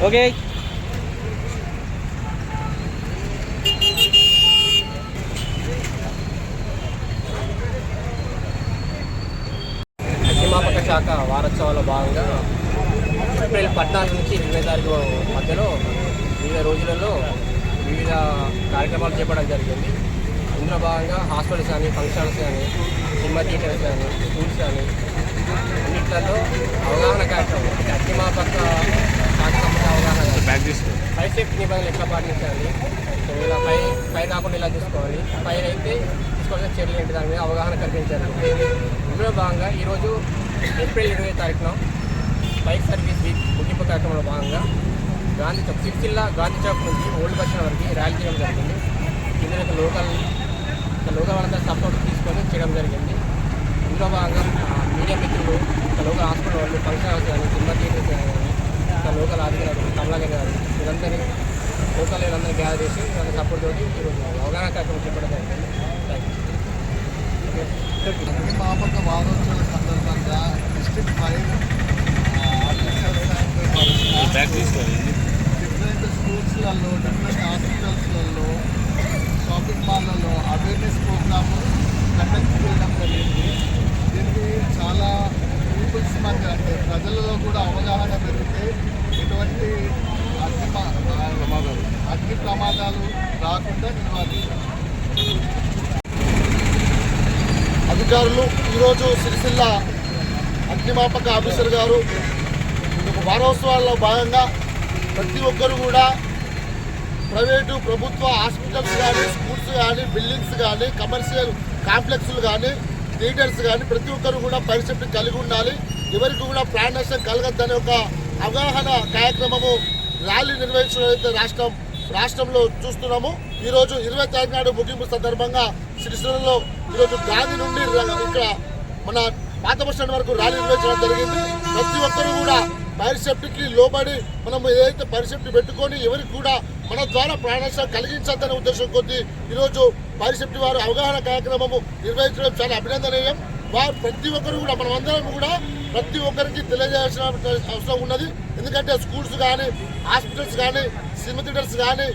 Okay. అగ్నిమాపక శాఖ వారోత్సవాల్లో భాగంగా ఏప్రిల్ పద్నాలుగు నుంచి ఇరవై తారీఖు మధ్యలో వివిధ రోజులలో వివిధ కార్యక్రమాలు చేపడం జరిగింది. ఇందులో భాగంగా హాస్పిటల్స్ కానీ ఫంక్షన్స్ కానీ సినిమా థియేటర్స్ కానీ స్కూల్స్ కానీ అన్నిట్లలో అవగాహన కార్యక్రమం అంటే అగ్నిమాపక అవగాహన చేసుకోండి ఫైర్ సేఫ్టీ నిబంధనలు ఎట్లా పాటించాలి? సో ఇలా పై పై కాకుండా ఇలా చూసుకోవాలి? పైన అయితే తీసుకోవాల్సిన చర్యలు ఏంటి? దాని మీద అవగాహన కల్పించారు. ఇందులో భాగంగా ఈరోజు ఏప్రిల్ ఇరవై తారీఖున బైక్ సర్వీస్ వీక్ ముగింపు కార్యక్రమంలో భాగంగా గాంధీ చౌక్ సిరిసిల్ల గాంధీ చౌక్ నుంచి ఓల్డ్ బస్ వరకు ర్యాలీ చేయడం జరిగింది. ఇందులో లోకల్ లోకల్ వాళ్ళంతా సపోర్ట్ తీసుకొని చేయడం జరిగింది. ఇందులో భాగంగా మీడియా మిత్రులు లోకల్ హాస్పిటల్ వాళ్ళు ఫంక్షన్ హౌస్ కానీ సినిమా థియేటర్స్ కానీ ఇంకా లోకల్ అధికారులు కమలాగర్ గారు. వీళ్ళందరినీ లోకల్ వీళ్ళందరూ గ్యాదర్ చేసి వాళ్ళ సపోర్ట్ తోటి ఈరోజు అవగాహన కార్యక్రమం చెప్పడం జరిగింది. థ్యాంక్ యూ అగ్నిమాపక వారోత్సవాల సందర్భంగా డిస్ట్రిక్ట్ ఫైర్ డిఫరెంట్ స్కూల్స్లలో డిఫరెంట్ హాస్పిటల్స్లలో షాపింగ్ మాల్లలో అవేర్నెస్ ప్రోగ్రామ్ కండక్ట్ చేయడం జరిగింది. దీనికి చాలా పీపుల్స్ మధ్య అంటే ప్రజలలో కూడా అవగాహన పెరిగితే ఎటువంటి అగ్ని ప్రమాదాలు. అగ్ని ప్రమాదాలు రాకుండా నివారించాలి అధికారులు ఈరోజు సిరిసిల్ల అగ్నిమాపక ఆఫీసర్ గారు వారోత్సవాల్లో భాగంగా ప్రతి ఒక్కరు కూడా ప్రైవేటు ప్రభుత్వ హాస్పిటల్స్ కానీ స్కూల్స్ కానీ బిల్డింగ్స్ కానీ కమర్షియల్ కాంప్లెక్స్లు కానీ థియేటర్స్ కానీ ప్రతి ఒక్కరు కూడా పరిస్థితి కలిగి ఉండాలి. ఎవరికి కూడా ప్రాణ నష్టం కలగద్దని ఒక అవగాహన కార్యక్రమము ర్యాలీ నిర్వహించడం రాష్ట్రం రాష్ట్రంలో చూస్తున్నాము. ఈరోజు ఇరవై తారీఖు నాడు ముగింపు సందర్భంగా సిరిసిల్లలో ఈరోజు గాంధీ నుండి ఇక్కడ మన పాత వరకు ర్యాలీ నిర్వహించడం జరిగింది. ప్రతి ఒక్కరు కూడా ఫైర్ సేఫ్టీకి లోబడి మనం ఏదైతే ఫైర్ సేఫ్టీ పెట్టుకొని ఎవరికి కూడా మన ద్వారా ప్రాణాశం కలిగించద్దనే ఉద్దేశం కొద్దీ ఈరోజు ఫైర్ సేఫ్టీ వారు అవగాహన కార్యక్రమము నిర్వహించడం చాలా అభినందనీయం. వారు ప్రతి ఒక్కరు కూడా మనం అందరం కూడా ప్రతి ఒక్కరికి తెలియజేయాల్సిన అవసరం ఉన్నది. ఎందుకంటే స్కూల్స్ కానీ హాస్పిటల్స్ కానీ సినిమా థియేటర్స్ కానీ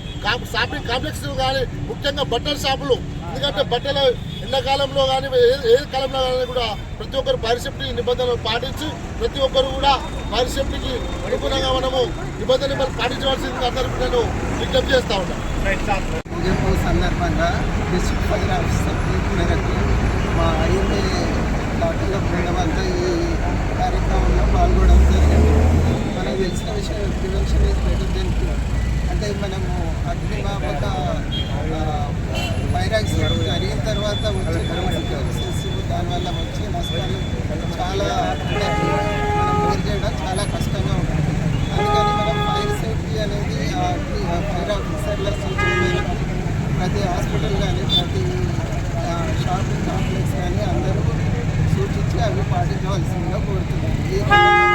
షాపింగ్ కాంప్లెక్స్ కానీ ముఖ్యంగా బట్టల షాపులు. ఎందుకంటే బట్టలు ఎండాకాలంలో కానీ ఏ ఏ కాలంలో కానీ కూడా ప్రతి ఒక్కరు పరిశెప్టి నిబంధనలు పాటించి ప్రతి ఒక్కరు కూడా పరిశెప్టికి అనుగుణంగా మనము నిబంధనలు పాటించవలసింది అందరికీ నేను విజ్ఞప్తి చేస్తా ఉంటాను సందర్భంగా డిస్ట్రిక్ట్ ఫైర్ ఆఫీసర్ పిలుపు మేరకు మా ఐఎంఏ డాక్టర్ల అంతా ఈ కార్యక్రమంలో పాల్గొనడం జరిగింది. మనకు తెలిసిన విషయం ప్రివెన్షన్ ఈజ్ బెటర్ దెన్ అంటే మనము అగ్నిమాపక వైరాగ్స్ జరిగిన తర్వాత వచ్చే కాన్సిక్వెన్సెస్ దానివల్ల వచ్చే నష్టాలు చాలా మనం చేయడం చాలా కష్టంగా ఉంటుంది. అందుకని మనం ఫైర్ సేఫ్టీ అనేది ఫైర్ ఆఫీసర్ల సూచన ప్రతి హాస్పిటల్ కానీ ప్రతి షాపింగ్ కాంప్లెక్స్ కానీ అందరూ వచ్చి అవి పాటించవలసిందిగా కోరుతున్నాను